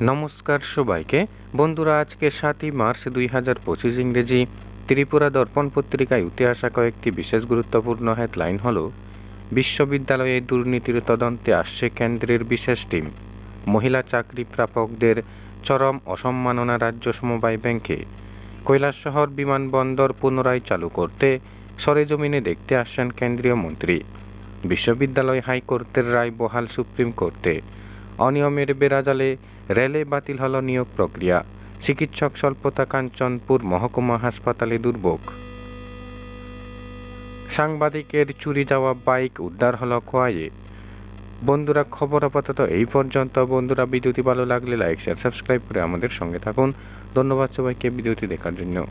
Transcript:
নমস্কার সবাইকে। বন্ধুরা, আজকে সাতই মার্চ দুই হাজার পঁচিশ ইংরেজি ত্রিপুরা দর্পণ পত্রিকায় উঠে আসা কয়েকটি বিশেষ গুরুত্বপূর্ণ হেডলাইন হল, বিশ্ববিদ্যালয়ে দুর্নীতির তদন্তে আসছে কেন্দ্রের বিশেষ টিম। মহিলা চাকরি প্রাপকদের চরম অসম্মাননা রাজ্য সমবায় ব্যাংকে। কৈলাসশহর বিমানবন্দর পুনরায় চালু করতে সরেজমিনে দেখতে আসছেন কেন্দ্রীয় মন্ত্রী। বিশ্ববিদ্যালয় হাইকোর্টের রায় বহাল সুপ্রিম কোর্টে। অনিয়মের বেড়াজালে রেলে বাতিল হল নিয়োগ প্রক্রিয়া। চিকিৎসক স্বল্পতা কাঞ্চনপুর মহকুমা হাসপাতালে দুর্ভোগ। সাংবাদিকের চুরি যাওয়া বাইক উদ্ধার হলো খোয়াইয়ে। বন্ধুরা, খবর আপাতত এই পর্যন্ত। বন্ধুরা, ভিডিওটি ভালো লাগলে লাইক শেয়ার সাবস্ক্রাইব করে আমাদের সঙ্গে থাকুন। ধন্যবাদ সবাইকে ভিডিওটি দেখার জন্য।